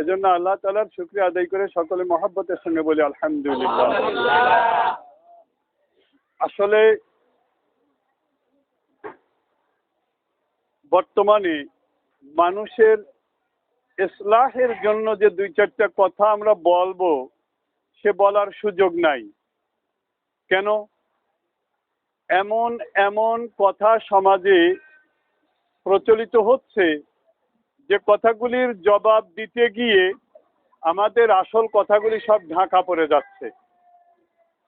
এজন্য আল্লাহ তালার শুক্রিয়া আদায় করে সকলে মহাব্বতের সঙ্গে বলি, আলহামদুলিল্লাহ। আসলে বর্তমানে মানুষের ইসলাহের জন্য যে দুই চারটা কথা আমরা বলব, সে বলার সুযোগ নাই। কেন? এমন এমন কথা সমাজে প্রচলিত হচ্ছে যে কথাগুলির জবাব দিতে গিয়ে আমাদের আসল কথাগুলি সব ঢাকা পড়ে যাচ্ছে।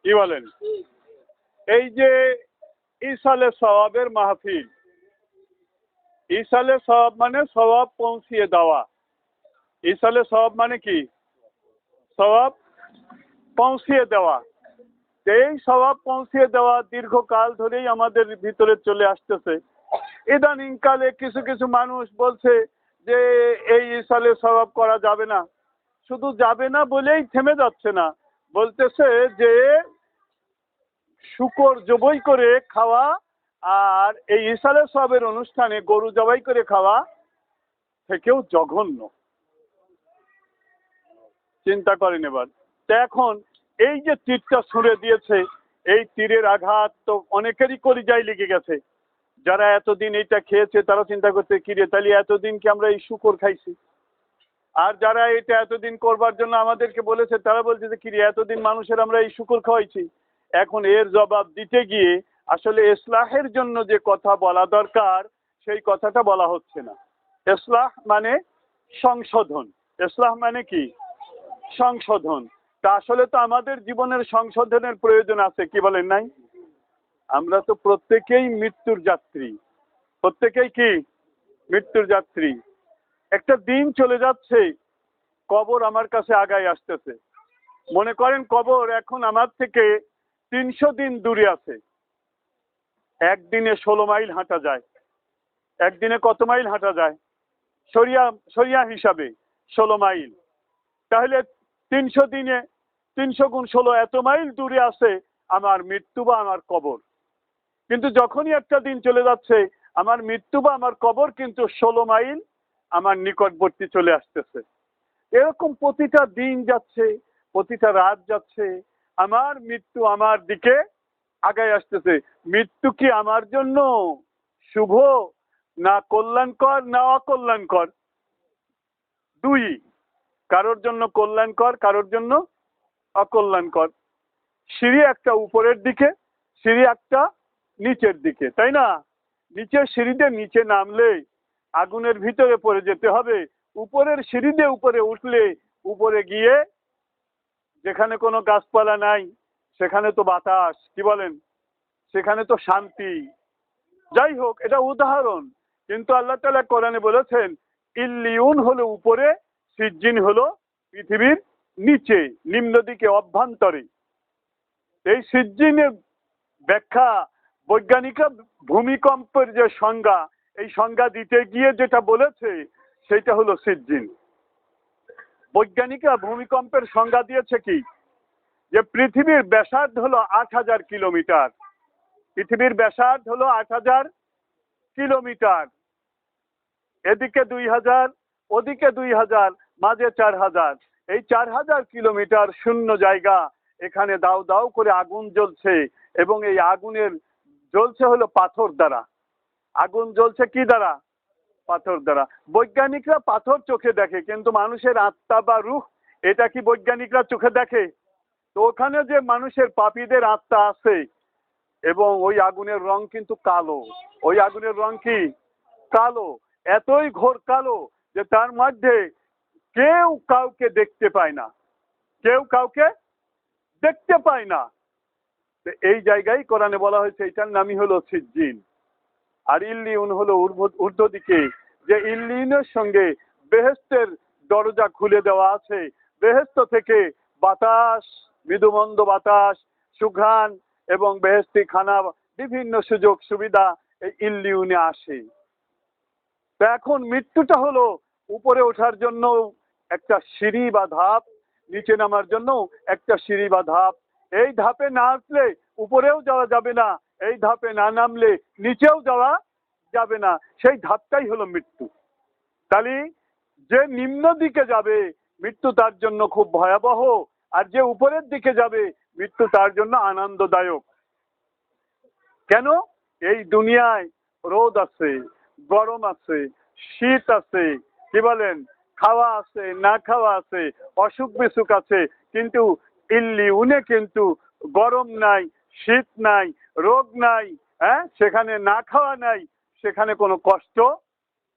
কি বলেন? এই যে ইসালে সবাবের মাহফিল ইসালে সবাব মানে সবাব পৌঁছিয়ে দেওয়া। ইসালে সবাব মানে কি? সবাব পৌঁছিয়ে দেওয়া। এই স্বভাব পৌঁছিয়ে দেওয়া দীর্ঘকাল ধরেই আমাদের ভিতরে চলে আসতেছে। ইদানিংকালে কিছু কিছু মানুষ বলছে যে এই সালে স্বভাব করা যাবে না। শুধু যাবে না বলেই থেমে যাচ্ছে না। বলতেছে যে শুকর জবই করে খাওয়া আর এই ইসালে সবের অনুষ্ঠানে গরু জবাই করে খাওয়া থেকেও জঘন্য। চিন্তা করেন এবার। এখন এই যে তীরটা ছুঁড়ে দিয়েছে, এই তীরের আঘাত তো অনেকেরই কলিজায় লেগে গেছে। যারা এতদিন এইটা খেয়েছে, তারা চিন্তা করছে, কিরে, তাহলে এতদিন কি আমরা এই শুকর খাইছি? আর যারা এটা এতদিন করবার জন্য আমাদেরকে বলেছে, তারা বলছে যে, কিরে, এতদিন মানুষের আমরা এই শুকর খাওয়াইছি। এখন এর জবাব দিতে গিয়ে আসলে ইসলাহের জন্য যে কথা বলা দরকার, সেই কথাটা বলা হচ্ছে না। ইসলাহ মানে সংশোধন। ইসলাহ মানে কি? সংশোধন। তা আসলে তো আমাদের জীবনের সংশোধনের প্রয়োজন আছে, কি বলেন নাই? আমরা তো প্রত্যেকেই মৃত্যুর যাত্রী। প্রত্যেকেই কি? মৃত্যুর যাত্রী। একটা দিন চলে যাচ্ছে, কবর আমার কাছে আগায় আসতেছে। মনে করেন কবর এখন আমার থেকে তিনশো দিন দূরে আছে। একদিনে ষোলো মাইল হাঁটা যায়। একদিনে কত মাইল হাঁটা যায়? সরিয়া সরিয়া হিসাবে ষোলো মাইল। তাহলে তিনশো দিনে তিনশো গুণ ষোলো এত মাইল দূরে আছে আমার মৃত্যু বা আমার কবর। কিন্তু যখনই একটা দিন চলে যাচ্ছে, আমার মৃত্যু বা আমার কবর কিন্তু ষোলো মাইল আমার নিকটবর্তী চলে আসতেছে। এরকম প্রতিটা দিন যাচ্ছে, প্রতিটা রাত যাচ্ছে, আমার মৃত্যু আমার দিকে আগায় আসতেছে। মৃত্যু কি আমার জন্য শুভ না কল্যাণকর না অকল্যাণকর? দুই, কারোর জন্য কল্যাণকর, কারোর জন্য অকল্যাণকর। সিঁড়ি একটা উপরের দিকে, সিঁড়ি একটা নিচের দিকে, তাই না? নিচের সিঁড়িতে নিচে নামলে আগুনের ভিতরে পড়ে যেতে হবে। উপরের সিঁড়িতে উপরে উঠলে উপরে গিয়ে যেখানে কোনো গাছপালা নাই, সেখানে তো বাতাস, কি বলেন? সেখানে তো শান্তি। যাই হোক, এটা উদাহরণ। কিন্তু আল্লাহ তালা কোরআনে বলেছেন, ইল্লিউন হলো উপরে, সিজ্জিন হলো পৃথিবীর নিচে নিম্ন দিকে অভ্যন্তরে। এই সিজ্জিনের ব্যাখ্যা বৈজ্ঞানিকরা ভূমিকম্পের যে সংজ্ঞা, এই সংজ্ঞা দিতে গিয়ে যেটা বলেছে সেটা হলো সিজ্জিন বৈজ্ঞানিকরা ভূমিকম্পের সংজ্ঞা দিয়েছে কি? যে পৃথিবীর ব্যাসার্ধ হলো আট হাজার কিলোমিটার। পৃথিবীর ব্যাসার্ধ হলো আট হাজার কিলোমিটার। এদিকে দুই হাজার, ওদিকে দুই হাজার, মাঝে চার হাজার। এই চার হাজার কিলোমিটার শূন্য জায়গা এখানে দাও দাও করে আগুন জ্বলছে এবং এই আগুনের জ্বলছে হলো পাথর দ্বারা। আগুন জ্বলছে কি দ্বারা? পাথর দ্বারা। বৈজ্ঞানিকরা পাথর চোখে দেখে, কিন্তু মানুষের আত্মা বা রুখ এটা কি বৈজ্ঞানিকরা চোখে দেখে? তো ওখানে যে মানুষের পাপীদের আত্মা আছে, এবং ওই আগুনের রং কিন্তু কালো। ওই আগুনের রং কি? কালো। এতই ঘোর কালো যে তার মধ্যে কেউ কাউকে দেখতে পায় না। কেউ কাউকে দেখতে পায় না। এই জায়গায় কোরআনে বলা হয়েছে, এটার নামই হলো সিজ্জিন। আর ইল্লিউন হলো ঊর্ধ্ব- দিকে। যে ইল্লিনের সঙ্গে বেহেস্তের দরজা খুলে দেওয়া আছে। বেহেস্ত থেকে বাতাস, মৃদুমন্দ বাতাস, সুঘ্রাণ এবং বেহেস্তি খানা, বিভিন্ন সুযোগ সুবিধা এই ইল্লিউনে আসে। তো এখন মৃত্যুটা হলো উপরে ওঠার জন্য একটা সিঁড়ি বা ধাপ, নিচে নামার জন্য একটা সিঁড়ি বা ধাপ। এই ধাপে না আসলে উপরেও যাওয়া যাবে না, এই ধাপে না নামলে নিচেও যাওয়া যাবে না, সেই ধাপটাই হলো মৃত্যু। তাহলে যে নিম্ন দিকে যাবে, মৃত্যু তার জন্য খুব ভয়াবহ, আর যে উপরের দিকে যাবে, মৃত্যু তার জন্য আনন্দদায়ক। কেন? এই দুনিয়ায় রোদ আছে, গরম আছে, শীত আছে, কি বলেন? খাওয়া আছে, না খাওয়া আছে অসুখ বিসুখ আছে, কিন্তু ইল্লি উনে কিন্তু গরম নাই, শীত নাই, রোগ নাই হ্যাঁ? সেখানে না খাওয়া নাই, সেখানে কোনো কষ্ট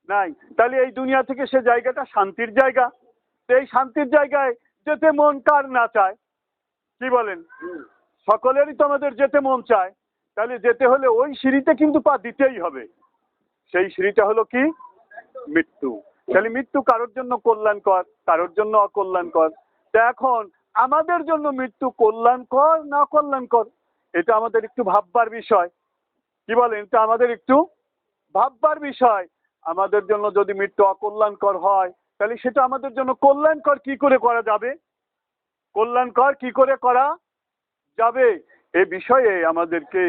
নাই। তাহলে এই দুনিয়া থেকে সে জায়গাটা শান্তির জায়গা। এই শান্তির জায়গায় যেতে মন কার না চায়? কি বলেন? সকলেরই তো আমাদের যেতে মন চায়। তাহলে যেতে হলে ওই সিঁড়িতে কিন্তু পা দিতেই হবে। সেই সিঁড়িটা হলো কি? মৃত্যু। তাহলে মৃত্যু কারোর জন্য কল্যাণকর, কারোর জন্য অকল্যাণকর। তা এখন আমাদের জন্য মৃত্যু কল্যাণকর, না কল্যাণকর, এটা আমাদের একটু ভাববার বিষয়। কি বলেন? এটা আমাদের একটু ভাববার বিষয়। আমাদের জন্য যদি মৃত্যু অকল্যাণকর হয়, তাহলে সেটা আমাদের জন্য কল্যাণকর কি করে করা যাবে? কল্যাণকর কি করে করা যাবে? এ বিষয়ে আমাদেরকে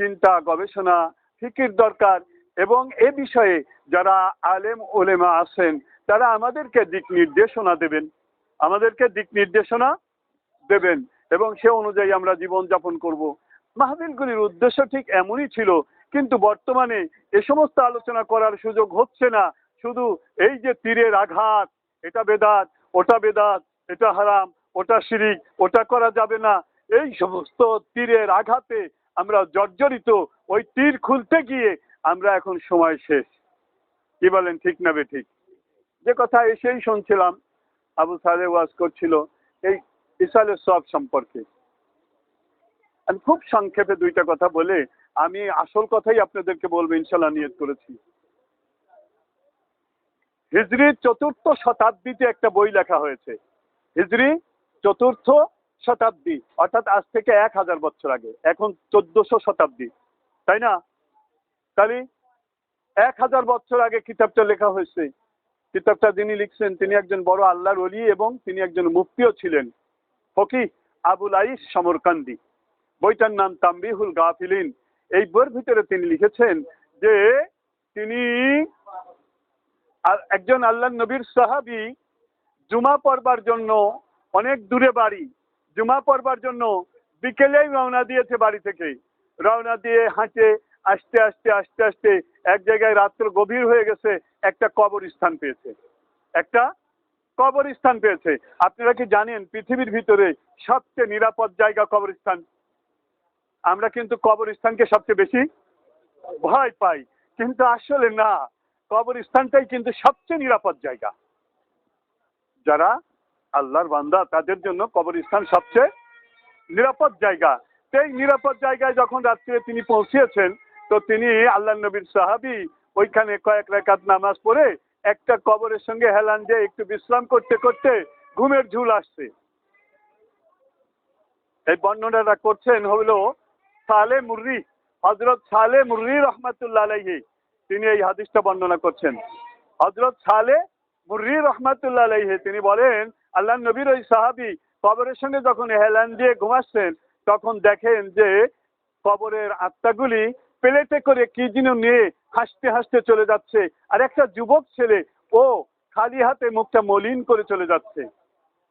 চিন্তা, গবেষণা, ফিকির দরকার এবং এ বিষয়ে যারা আলেম ওলেমা আছেন, তারা আমাদেরকে দিক নির্দেশনা দেবেন। আমাদেরকে দিক নির্দেশনা দেবেন এবং সে অনুযায়ী আমরা জীবনযাপন করব। মাহবিলগুলির উদ্দেশ্য ঠিক এমনই ছিল, কিন্তু বর্তমানে এ সমস্ত আলোচনা করার সুযোগ হচ্ছে না। শুধু এই যে তীরের আঘাত, এটা বেদাত, ওটা বেদাত, এটা হারাম, ওটা শিরিক, ওটা করা যাবে না। এই সমস্ত তীরের আঘাতে আমরা জর্জরিত, ওই তীর খুলতে গিয়ে আমরা এখন সময় শেষ। কি বলেন, ঠিক না বে ঠিক? যে কথা এসেই শুনছিলাম, আবু সালে ওয়াজ করছিল, এই ইসালের সব সম্পর্কে। আমি খুব সংক্ষেপে দুইটা কথা বলে আমি আসল কথাই আপনাদেরকে বলব ইনশাল্লাহ নিয়ত করেছি। হিজরি চতুর্থ শতাব্দীতে একটা বই লেখা হয়েছে। হিজরি চতুর্থ শতাব্দী, অর্থাৎ আজ থেকে এক হাজার বছর আগে, এখন চোদ্দশো শতাব্দী, তাই না? তাহলে এক হাজার বছর আগে কিতাবটা লেখা হয়েছে। কিতাবটা যিনি লিখছেন, তিনি একজন বড় আল্লাহর অলি এবং তিনি একজন মুফতিও ছিলেন। ফকি আবুল আইস সমরকান্দি। বইটার নাম তাম্বিহুল গাফিলিন। এই বইয়ের ভিতরে তিনি লিখেছেন যে তিনি একজন আল্লাহ নবীর সাহাবি, জুমা পড়বার জন্য অনেক দূরে বাড়ি। জুমা পড়বার জন্য বিকেলেই রওনা দিয়েছে বাড়ি থেকে। রওনা দিয়ে হাঁটে, আস্তে আস্তে আস্তে আস্তে এক জায়গায় রাত্র গভীর হয়ে গেছে, একটা কবরস্থান পেয়েছে। একটা কবরস্থান পেয়েছে। আপনারা কি জানেন পৃথিবীর ভিতরে সবচেয়ে নিরাপদ জায়গা কবরস্থান? আমরা কিন্তু কবরস্থানকে সবচেয়ে বেশি ভয় পাই। কিন্তু আসলে না, কবরস্থানটাই কিন্তু সবচেয়ে নিরাপদ জায়গা। যারা আল্লাহর বান্দা, তাদের জন্য কবরস্থান সবচেয়ে নিরাপদ জায়গা। সেই নিরাপদ জায়গায় যখন রাত্রে তিনি পৌঁছিয়েছেন তো তিনি আল্লাহ নবীর সাহাবি ওইখানে কয়েক রেখাত নামাজ পড়ে একটা কবরের সঙ্গে হেলান দিয়ে একটু বিশ্রাম করতে করতে ঘুমের ঝুল আসছে। এই বর্ণনাটা করছেন হলো সালে মুর্রি হজরত সালে মুর্রি রহমাতুল্লাহ আলাইহি। তিনি এই হাদিসটা বর্ণনা করছেন। হজরত সালে মুর্রি রহমাতুল্লাহ আলাইহি, তিনি বলেন আল্লাহ নবীর ওই সাহাবি কবরের সঙ্গে যখন হেলান দিয়ে ঘুমাচ্ছেন তখন দেখেন যে কবরের আত্মাগুলি প্লেটে করে কি যেন নিয়ে হাসতে হাসতে চলে যাচ্ছে। আর একটা যুবক ছেলে, ও খালি হাতে মুখটা মলিন করে চলে যাচ্ছে।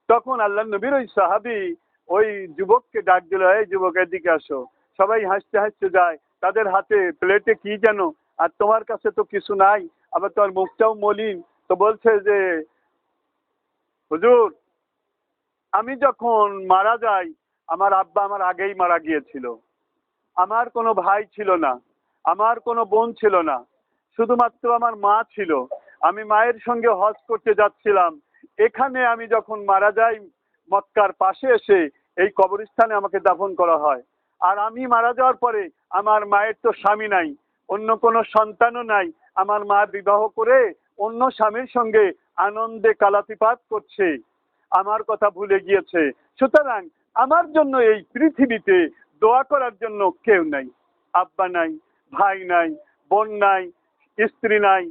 তখন আল্লাহ নবীর ওই সাহাবি ওই যুবককে ডাক দিল, এই যুবকের দিকে আসো। সবাই হাসতে হাসতে যায়। তাদের হাতে প্লেটে কি যেন, আর তোমার কাছে তো কিছু নাই, আবার তোমার মুখটাও মলিন। তো বলছে যে, হুজুর, আমি যখন মারা যাই, আমার আব্বা আমার আগেই মারা গিয়েছিল। আমার কোনো ভাই ছিল না। আমার কোনো বোন ছিল না। শুধুমাত্র আমার মা ছিল। আমি মায়ের সঙ্গে হজ করতে যাচ্ছিলাম। এখানে আমি যখন মারা যাই, মক্কার পাশে এসে এই কবরস্থানে আমাকে দাফন করা হয়। আর আমি মারা যাওয়ার পরে আমার মায়ের তো স্বামী নাই, অন্য কোনো সন্তানও নাই। আমার মা বিবাহ করে অন্য স্বামীর সঙ্গে আনন্দে কালাতিপাত করছে। আমার কথা ভুলে গিয়েছে। সুতরাং আমার জন্য এই পৃথিবীতে দোয়া করার জন্য কেউ নাই, আব্বা নাই ভাই নাই, বোন নাই, স্ত্রী নাই,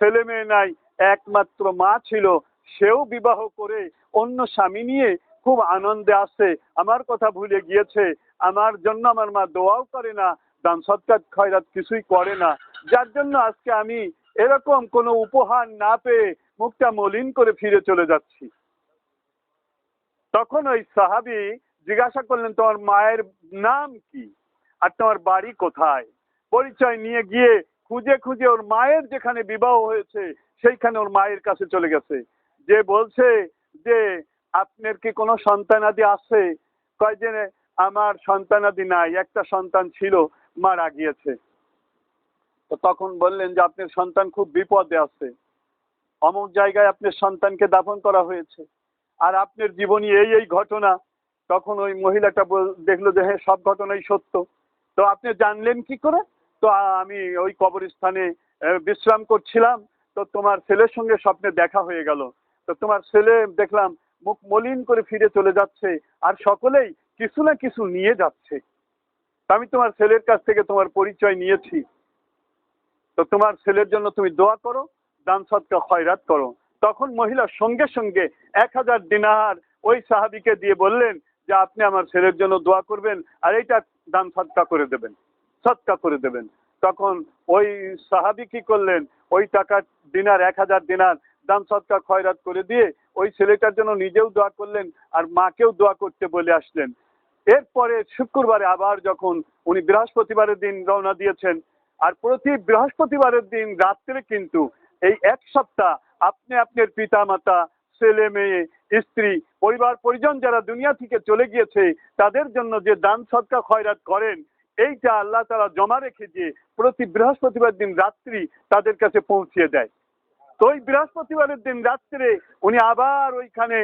ছেলে মেয়ে নাই, একমাত্র মা ছিল, সেও বিবাহ করে অন্য স্বামী নিয়ে খুব আনন্দে আসে আমার কথা ভুলে গিয়েছে, আমার জন্য আমার মা দোয়াও করে না, দান সৎকার খয়রাত কিছুই করে না। যার জন্য আজকে আমি এরকম কোনো উপহার না পেয়ে মুখটা মলিন করে ফিরে চলে যাচ্ছি। তখন ওই সাহাবি জিজ্ঞাসা করলেন, তোমার মায়ের নাম কি? আর তোমার বাড়ি কোথায়? পরিচয় নিয়ে গিয়ে খুঁজে খুঁজে ওর মায়ের যেখানে বিবাহ হয়েছে, সেইখানে ওর মায়ের কাছে চলে গেছে। যে বলছে যে, আপনার কি কোনো সন্তানাদি আছে? কয় যে, আমার সন্তানাদি নাই, একটা সন্তান ছিল, মারা গিয়েছে। তো তখন বললেন যে, আপনার সন্তান খুব বিপদে আছে। অমুক জায়গায় আপনার সন্তানকে দাফন করা হয়েছে। আর আপনার জীবনী এই এই ঘটনা। তখন ওই মহিলাটা দেখল যে হ্যাঁ সব ঘটনাই সত্য। তো আপনি জানলেন কি করে? তো আমি ওই কবরস্থানে বিশ্রাম করছিলাম। তো তোমার ছেলের সঙ্গে স্বপ্নে দেখা হয়ে গেল। তো তোমার ছেলে দেখলাম মুখ মলিন করে ফিরে চলে যাচ্ছে আর সকলেই কিছু না কিছু নিয়ে যাচ্ছে। আমি তোমার ছেলের কাছ থেকে তোমার পরিচয় নিয়েছি। তো তোমার ছেলের জন্য তুমি দোয়া করো, দান সৎকা খয়রাত করো। তখন মহিলা সঙ্গে সঙ্গে এক হাজার দিনার ওই সাহাবিকে দিয়ে বললেন যে, আপনি আমার ছেলের জন্য দোয়া করবেন আর এইটা দান সৎকা করে দেবেন। সৎকা করে দেবেন। তখন ওই সাহাবি কি করলেন? ওই টাকা দিনার এক হাজার দিনার দান সৎকা খয়রাত করে দিয়ে ওই ছেলেটার জন্য নিজেও দোয়া করলেন আর মাকেও দোয়া করতে বলে আসলেন। এরপরে শুক্রবারে আবার যখন উনি বৃহস্পতিবারের দিন রওনা দিয়েছেন, আর প্রতি বৃহস্পতিবারের দিন রাত্রে কিন্তু এই এক সপ্তাহ আপনি আপনার পিতা মাতা ছেলে মেয়ে, স্ত্রী, পরিবার, পরিজন যারা দুনিয়া থেকে চলে গিয়েছে, তাদের জন্য যে দান সৎকা খয়রাত করেন এইটা আল্লাহ তারা জমা রেখে দিয়ে প্রতি বৃহস্পতিবার দিন রাত্রি তাদের কাছে পৌঁছিয়ে দেয়। তো ওই বৃহস্পতিবারের দিন রাত্রে উনি আবার ওইখানে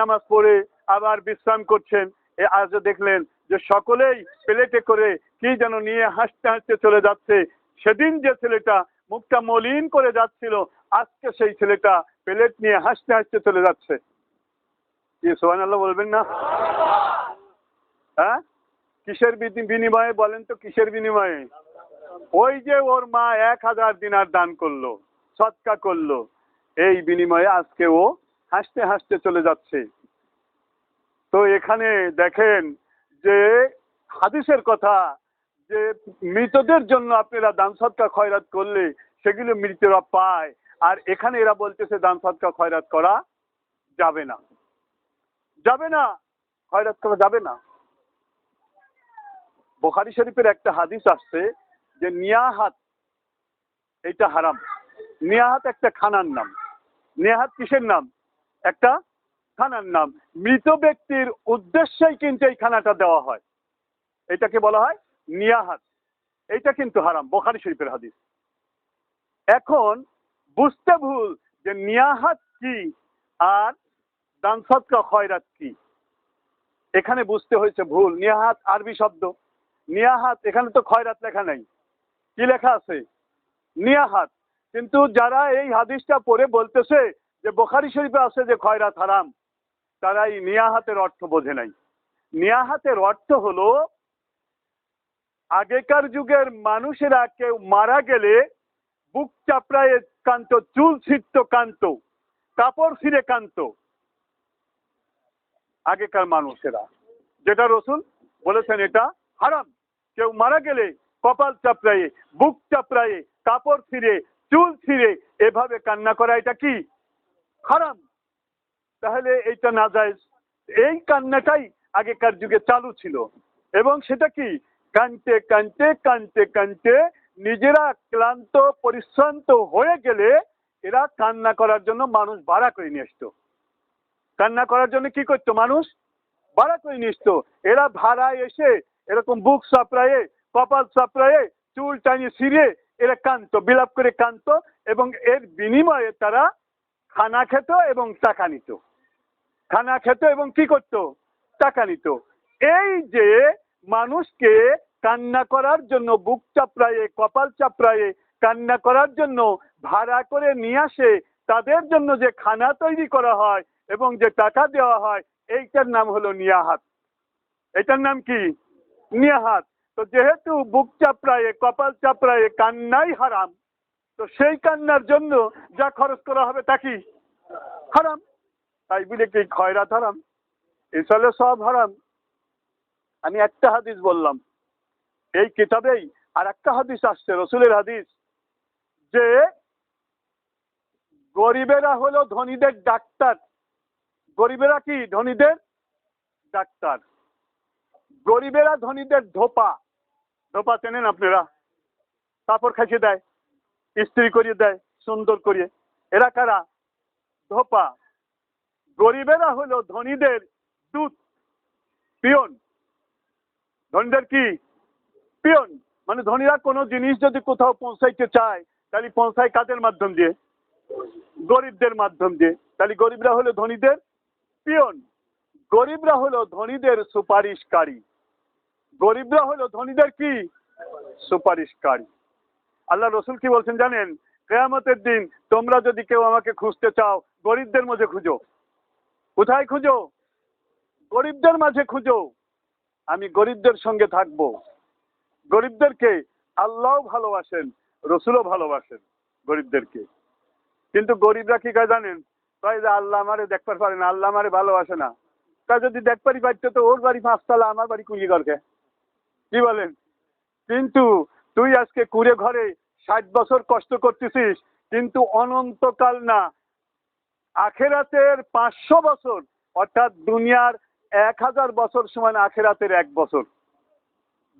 নামাজ পড়ে আবার বিশ্রাম করছেন। এ, আজ দেখলেন যে সকলেই প্লেটে করে কি যেন নিয়ে হাসতে হাসতে চলে যাচ্ছে। সেদিন যে ছেলেটা মুখটা মলিন করে যাচ্ছিল, আজকে সেই ছেলেটা প্লেট নিয়ে হাসতে হাসতে চলে যাচ্ছে। সোহান আল্লাহ বলবেন না? হ্যাঁ? কিসের বিনিময়ে বলেন তো কিসের বিনিময়ে? ওই যে ওর মা এক হাজার দিনার দান করল, সৎকা করল, এই বিনিময়ে আজকে ও হাসতে হাসতে চলে যাচ্ছে। তো এখানে দেখেন যে হাদিসের কথা যে মৃতদের জন্য আপনারা দান সৎকা খয়রাত করলে সেগুলো মৃতরা পায়, আর এখানে এরা বলতেছে দান সৎকা খয়রাত করা যাবে না। যাবে না, খয়রাত করা যাবে না। বোখারি শরীফের একটা হাদিস আসছে যে নিয়াহাত এটা হারাম। নিয়াহাত একটা খানার নাম। নেহাত কিসের নাম? একটা খানার নাম। মৃত ব্যক্তির উদ্দেশ্যেই কিন্তু এই খানাটা দেওয়া হয়। এটাকে বলা হয় নিয়াহাত। এইটা কিন্তু হারাম, বোখারি শরীফের হাদিস। এখন বুঝতে ভুল যে নিয়াহাত কি আর দান সৎকা খয়রাত কি। এখানে বুঝতে হয়েছে ভুল। নিয়াহাত আরবি শব্দ। নিয়াহাত, এখানে তো খয়রাত লেখা নাই। কি লেখা আছে? নিয়াহাত। কিন্তু যারা এই হাদিসটা পড়ে বলতেছে যে বোখারি শরীফে আছে যে খয়রাত হারাম তারা এই নিয়াহাতের অর্থ বোঝে নাই। নিয়াহাতের অর্থ হলো, আগেকার যুগের মানুষেরা কেউ মারা গেলে বুক চাপড়ায় কান্ত চুল ছিটত কান্ত কাপড় ফিরে কান্ত আগেকার মানুষেরা। যেটা রসুল বলেছেন এটা হারাম। কেউ মারা গেলে কপাল চাপড়ায়ে, বুক চাপড়ায়ে, কাপড় ছিঁড়ে, চুল ছিঁড়ে, এভাবে কান্না করা এটা কি? হারাম। তাহলে এইটা না যায় এই কান্নাটাই আগেকার যুগে চালু ছিল। এবং সেটা কি? কানতে কানতে কানতে কানতে নিজেরা ক্লান্ত, পরিশ্রান্ত হয়ে গেলে এরা কান্না করার জন্য মানুষ ভাড়া করে নিয়ে আসতো। কান্না করার জন্য কি করতো মানুষ? ভাড়া করে নিয়ে আসতো। এরা ভাড়ায় এসে এরকম বুক সাপড়ায়ে কপাল সাপড়ায়ে চুল টানিয়ে ছিঁড়ে এরা কান্ত বিলাপ করে কান্ত এবং এর বিনিময়ে তারা খানা খেত এবং টাকা নিত। খানা খেত এবং কি করত? টাকা নিত। এই যে মানুষকে কান্না করার জন্য, বুক চাপড়ায়ে, কপাল চাপড়ায়ে কান্না করার জন্য ভাড়া করে নিয়ে আসে, তাদের জন্য যে খানা তৈরি করা হয় এবং যে টাকা দেওয়া হয়, এইটার নাম হলো নিয়াহাত। এটার নাম কি? নিয়াহাত। তো যেহেতু বুক চাপড়ায়ে, কপাল চাপড়ায়ে কান্নাই হারাম, তো সেই কান্নার জন্য যা খরচ করা হবে তা কি? হারাম। তাই বলে কি খয়রাত হারাম? এসলে সব হারাম। আমি একটা হাদিস বললাম। এই কিতাবেই আর একটা হাদিস আসছে, রসুলের হাদিস, যে গরিবেরা হলো ধনীদের ডাক্তার। গরিবেরা কি? ধনীদের ডাক্তার। গরিবেরা ধনীদের ধোপা। ধোপা চেনেন আপনারা? কাপড় খাইয়ে দেয়, ইস্ত্রি করিয়ে দেয়, সুন্দর করিয়ে। এরা কারা? ধোপা। গরিবেরা হলো ধনীদের দুধ পিয়ন। ধনীদের কি? পিয়ন। মানে ধনীরা কোনো জিনিস যদি কোথাও পৌঁছাইতে চায়, তাহলে পৌঁছায় কাদের মাধ্যম দিয়ে? গরিবদের মাধ্যম দিয়ে। তাহলে গরিবরা হলো ধনীদের পিয়ন। গরিবরা হলো ধনীদের সুপারিশকারী। গরিবরা হলো, ধনীদের কি? সুপারিশকারী। আল্লাহ রসুল কি বলছেন জানেন? কেয়ামতের দিন তোমরা যদি কেউ আমাকে খুঁজতে চাও, গরিবদের মাঝে খুঁজো। কোথায় খুঁজো? গরিবদের মাঝে খুঁজো। আমি গরিবদের সঙ্গে থাকব। গরিবদেরকে আল্লাহও ভালোবাসেন, রসুলও ভালোবাসেন গরিবদেরকে। কিন্তু গরিবরা কি কয় জানেন? কয় যে আল্লাহ আমারে দেখতে পারে না, আল্লাহ আমারে ভালোবাসে না। তা যদি দেখপারি পারতো তো ওর বাড়ি পাঁচতলা, আমার বাড়ি কুড়ি ঘরকে কি বলেন? কিন্তু তুই আজকে কুড়ে ঘরে ষাট বছর কষ্ট করতেছিস, কিন্তু অনন্তকাল না। আখেরাতের পাঁচশো বছর, অর্থাৎ দুনিয়ার এক হাজার বছর সমান আখেরাতের এক বছর।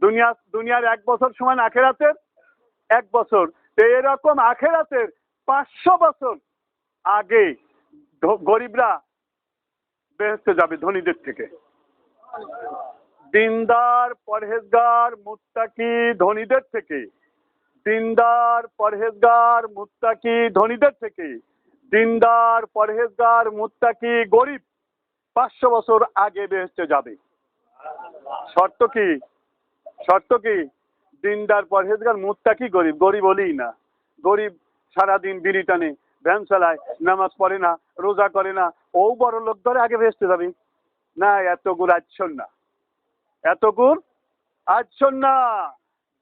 দুনিয়া, দুনিয়ার এক বছর সমান আখেরাতের এক বছর। তো এরকম আখেরাতের পাঁচশো বছর আগে গরিবরা বেহেস্তে যাবে ধনীদের থেকে। দিনদার পরহেজগার মুত্তাকি ধনীদের থেকে। দিনদার পরহেজগার মুত্তাকি ধনীদের থেকে। দিনদার পরহেজগার মুত্তাকি গরিব পাঁচশো বছর আগে বেহেস্তে যাবে। শর্ত কি? শর্ত কি? দিনদার পরহেজগার মুত্তাকি গরিব। গরিব বলেই না। গরিব সারাদিন বিড়ি টানে, ভ্যান চালায়, নামাজ পড়ে না, রোজা করে না। ও বড় লোক ধরে আগে ভেসতে যাবে। না এত গুড় না এত গুড় আচ্ছন না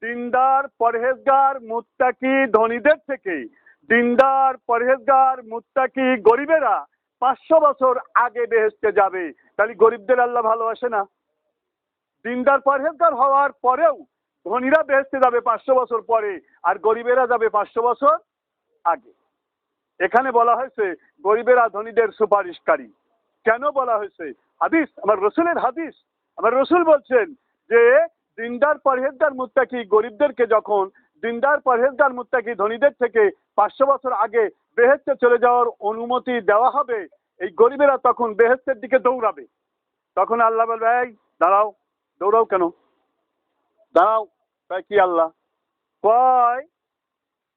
দিনদার, পরহেজগার, মুত্তাকি ধনীদের থেকে দিনদার, পরহেজগার, মুত্তাকি গরিবেরা পাঁচশো বছর আগে বেহেস্তে যাবে। তাহলে গরিবদের আল্লাহ ভালোবাসে না। দিনদার, পরহেজগার হওয়ার পরেও ধনীরা বেহেস্তে যাবে পাঁচশো বছর পরে, আর গরিবেরা যাবে পাঁচশো বছর আগে। এখানে বলা হয়েছে, গরিবেরা ধনীদের সুপারিশকারী। কেন বলা হয়েছে? হাদিস, আমার রসুলের হাদিস। আমার রসুল বলছেন যে, দিনদার পরহেজগার মুত্তাকি গরিবদেরকে যখন, দিনদার পরহেজগার মুত্তাকি ধনীদের থেকে পাঁচশো বছর আগে বেহেস্তে চলে যাওয়ার অনুমতি দেওয়া হবে, এই গরিবেরা তখন বেহেস্তের দিকে দৌড়াবে। তখন আল্লাহ বলবে, এই, দাঁড়াও, দৌড়াও কেন? দাঁড়াও, তাই কি আল্লাহ? কয়,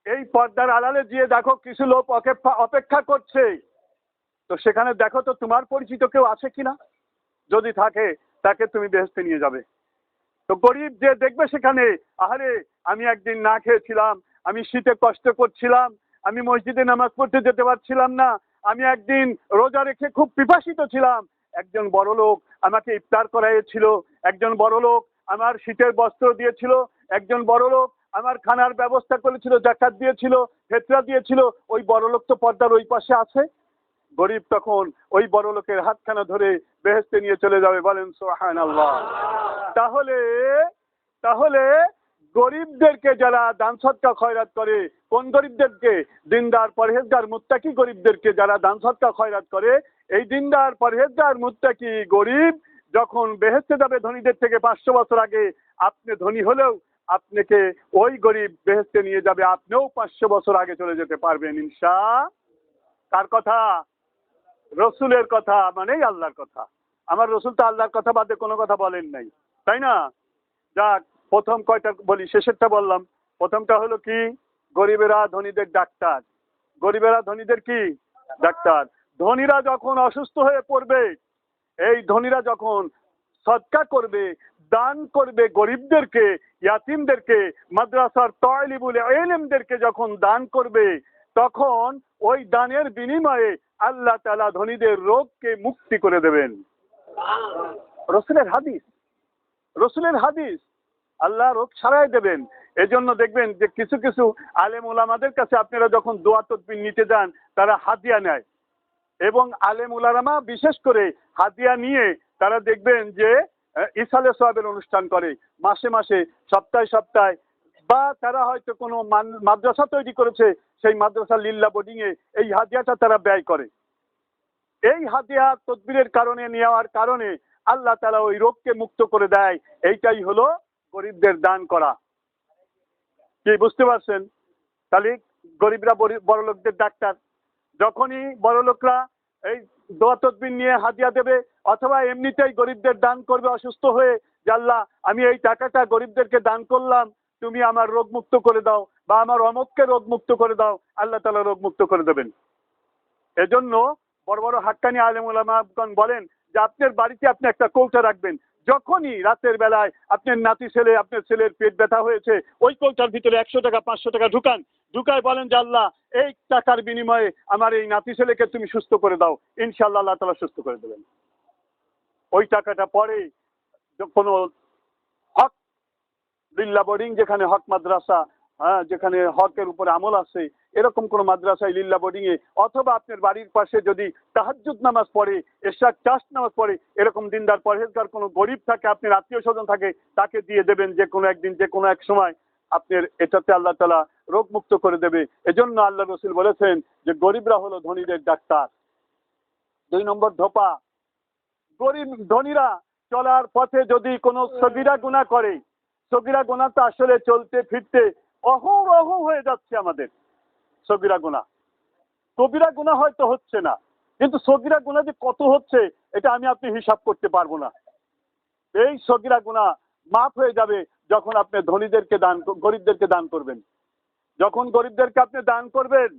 এই পর্দার আড়ালে গিয়ে দেখো কিছু লোক অপেক্ষা করছে। তো সেখানে দেখো তো তোমার পরিচিত কেউ আছে কিনা? যদি থাকে তাকে তুমি বেহেস্তে নিয়ে যাবে। তো গরিব যে দেখবে সেখানে, আহারে, আমি একদিন না খেয়েছিলাম, আমি শীতে কষ্ট করছিলাম, আমি মসজিদে নামাজ পড়তে যেতে পারছিলাম না, আমি একদিন রোজা রেখে খুব পিপাসিত ছিলাম। একজন বড় লোক আমাকে ইফতার করাইয়েছিল, একজন বড় লোক আমার শীতের বস্ত্র দিয়েছিল, একজন বড় লোক আমার খানার ব্যবস্থা করেছিল, জাকাত দিয়েছিল, ফেতরা দিয়েছিল, ওই বড় লোক তো পর্দার ওই পাশে আছে। গরিব তখন ওই বড় লোকের হাতখানা ধরে বেহেস্তে নিয়ে চলে যাবে বলেন সোহান আল্লাহ। তাহলে তাহলে গরিবদেরকে যারা দান সৎকা খয়রাত করে কোন গরিবদেরকে? দিনদার পরহেজগার মুত্তাকি গরিবদেরকে যারা দান সৎকা খয়রাত করে এই দিনদার পরহেজগার মুত্তাকি গরিব যখন বেহেস্তে যাবে ধনীদের থেকে পাঁচশো বছর আগে আপনি ধনী হলেও আপনাকে ওই গরিব বেহেস্তে নিয়ে যাবে আপনিও পাঁচশো বছর আগে চলে যেতে পারবেন ইনশা। কার কথা? রসুলের কথা মানেই আল্লাহর কথা। আমার রসুল তো আল্লাহর কথা বাদে কোনো কথা বলেন নাই। তাই না? যাক, প্রথম কয়টা বলি, শেষেরটা বললাম। প্রথমটা হলো কি? গরিবেরা ধনীদের ডাক্তার। গরিবেরা ধনীদের কি? ডাক্তার। ধনীরা যখন অসুস্থ হয়ে পড়বে, এই ধনীরা যখন সৎকা করবে, দান করবে গরিবদেরকে, ইয়াতিমদেরকে, মাদ্রাসার তয়লিবুল এলেমদেরকে যখন দান করবে, তখন ওই দানের বিনিময়ে আল্লাহ তালা ধনীদের রোগকে মুক্তি করে দেবেন। রসুলের হাদিস রসুলের হাদিস, আল্লাহ রোগ ছাড়াই দেবেন। এজন্য দেখবেন যে কিছু কিছু আলেম ওলামাদের কাছে আপনারা যখন দোয়া তদবির নিতে যান, তারা হাদিয়া নেয়। এবং আলেম উলারামা বিশেষ করে হাদিয়া নিয়ে তারা দেখবেন যে ইসালে সোয়াবের অনুষ্ঠান করে। মাসে মাসে, সপ্তাহে সপ্তাহে বা তারা হয়তো কোনো মাদ্রাসা তৈরি করেছে, সেই মাদ্রাসা লিল্লা বোর্ডিং এ এই হাদিয়াটা তারা ব্যয় করে। এই হাদিয়া তদবিরের কারণে নেওয়ার কারণে আল্লাহ তালা ওই রোগকে মুক্ত করে দেয়। এইটাই হলো গরিবদের দান করা। কি, বুঝতে পারছেন? তাহলে গরিবরা বড়- বড় লোকদের ডাক্তার। যখনই বড় লোকরা এই দোয়া তদবির নিয়ে হাদিয়া দেবে, অথবা এমনিতেই গরিবদের দান করবে অসুস্থ হয়ে আল্লাহ, আমি এই টাকাটা গরিবদেরকে দান করলাম তুমি আমার রোগ মুক্ত করে দাও বা আমার অমককে রোগ মুক্ত করে দাও, আল্লাহ তালা রোগ মুক্ত করে দেবেন। এজন্য বড় বড় হাক্কানি আলেম ওলামাগণ বলেন যে আপনার বাড়িতে আপনি একটা কৌটা রাখবেন। যখনই রাতের বেলায় আপনার নাতি ছেলে, আপনার ছেলের পেট ব্যথা হয়েছে, ওই কৌটার ভিতরে একশো টাকা, পাঁচশো টাকা ঢুকান। ঢুকায় বলেন যে আল্লাহ, এই টাকার বিনিময়ে আমার এই নাতি ছেলেকে তুমি সুস্থ করে দাও। ইনশাল্লাহ আল্লাহ তালা সুস্থ করে দেবেন। ওই টাকাটা পরে কোনো লিল্লা বোর্ডিং যেখানে হক মাদ্রাসা হ্যাঁ যেখানে হকের উপরে আমল আছে, এরকম কোনো মাদ্রাসায় লিল্লা বোর্ডিং এ, অথবা আপনার বাড়ির পাশে যদি তাহাজ্জুদ নামাজ পড়ে এশাক চাষ নামাজ পড়ে, এরকম দিনদার পরহেজগার কোনো গরিব থাকে, আপনার আত্মীয় স্বজন থাকে, তাকে দিয়ে দেবেন যে কোনো একদিন, যে কোনো এক সময়, আপনার এটাতে আল্লাহ তালা রোগ মুক্ত করে দেবে। এজন্য আল্লাহ রসুল বলেছেন যে, গরিবরা হলো ধনীদের ডাক্তার। দুই নম্বর ধোপা। গরিব ধনীরা চলার পথে যদি কোনো সগিরা গুণা করে সগিরা তো আসলে চলতে ফিরতে অহরহ হয়ে যাচ্ছে আমাদের সগিরা গোনা। কবিরা গোনা হয়তো হচ্ছে না, কিন্তু সগিরা গোনা যে কত হচ্ছে এটা আমি আপনি হিসাব করতে পারব না। এই সগিরা গোনা মাফ হয়ে যাবে যখন আপনি ধনীদেরকে দান গরিবদেরকে দান করবেন। যখন গরিবদেরকে আপনি দান করবেন,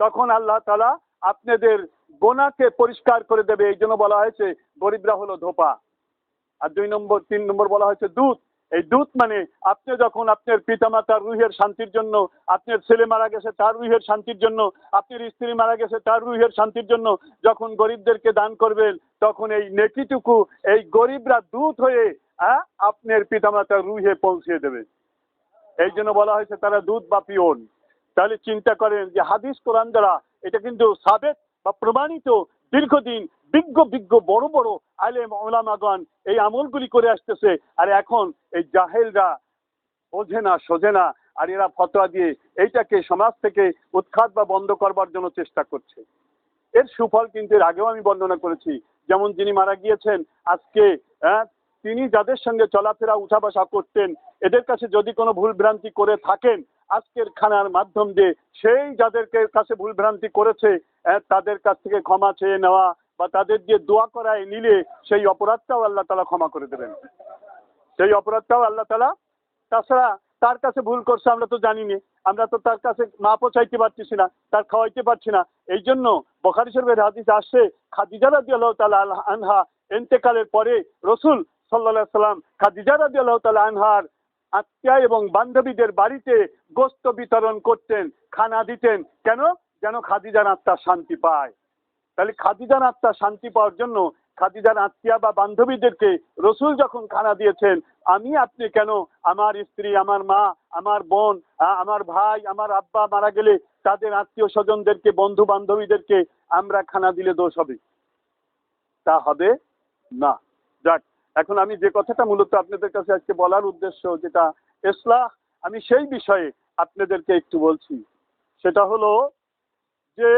তখন আল্লাহ তালা আপনাদের গোনাকে পরিষ্কার করে দেবে। এই জন্য বলা হয়েছে, গরিবরা হলো ধোপা। আর দুই নম্বর, তিন নম্বর বলা হয়েছে, দুধ। এই দুধ মানে আপনি যখন আপনার পিতা পিতামাতার রুহের শান্তির জন্য, আপনার ছেলে মারা গেছে তার রুহের শান্তির জন্য, আপনার স্ত্রী মারা গেছে তার রুহের শান্তির জন্য যখন গরিবদেরকে দান করবেন, তখন এই নেকিটুকু, এই গরিবরা দুধ হয়ে আপনার পিতামাতার রুহে পৌঁছে দেবে। এই জন্য বলা হয়েছে তারা দুধ বা পিওন। তাহলে চিন্তা করেন যে হাদিস কোরআন দ্বারা এটা কিন্তু সাবেক বা প্রমাণিত দীর্ঘদিন বিজ্ঞ বিজ্ঞ বড় বড় আলেম ওলামাগণ এই আমলগুলি করে আসতেছে। আর এখন এই জাহেলরা বোঝে না সোঝে না আর এরা ফতোয়া দিয়ে এইটাকে সমাজ থেকে উৎখাত বা বন্ধ করবার জন্য চেষ্টা করছে। এর সুফল কিন্তু এর আগেও আমি বর্ণনা করেছি। যেমন যিনি মারা গিয়েছেন আজকে হ্যাঁ, তিনি যাদের সঙ্গে চলাফেরা উঠা বসা করতেন এদের কাছে যদি কোনো ভুল ভ্রান্তি করে থাকেন আজকের খানার মাধ্যম দিয়ে সেই যাদেরকে কাছে ভুল ভ্রান্তি করেছে আহ, তাদের কাছ থেকে ক্ষমা চেয়ে নেওয়া বা তাদের দিয়ে দোয়া করায় নিলে সেই অপরাধটাও আল্লাহ তালা ক্ষমা করে দেবেন। সেই অপরাধটাও আল্লাহ তালা, তাছাড়া তার কাছে ভুল করছে আমরা তো জানি না আমরা তো তার কাছে মাপও চাইতে পারতেছি না, তার খাওয়াইতে পারছি না। এই জন্য বখারি শরীফের হাদিস আসছে, খাদিজা রাদি আল্লাহ তালা আনহা এন্তেকালের পরে রসুল সাল্লাহ সাল্লাম খাদিজা রাদি আল্লাহ তালা আনহার আত্মীয় এবং বান্ধবীদের বাড়িতে গোস্ত বিতরণ করতেন, খানা দিতেন। কেন? যেন খাদিজার আত্মা শান্তি পায়। তাহলে খাদিজার আত্মা শান্তি পাওয়ার জন্য খাদিজার আত্মীয় বা বান্ধবীদেরকে রসুল যখন খানা দিয়েছেন, আমি আপনি কেন? আমার স্ত্রী, আমার মা, আমার বোন আমার ভাই, আমার আব্বা মারা গেলে তাদের আত্মীয় স্বজনদেরকে, বন্ধু বান্ধবীদেরকে আমরা খানা দিলে দোষ হবে? তা হবে না। যাক, এখন আমি যে কথাটা মূলত আপনাদের কাছে আজকে বলার উদ্দেশ্য যেটা ইসলাহ আমি সেই বিষয়ে আপনাদেরকে একটু বলছি। সেটা হলো যে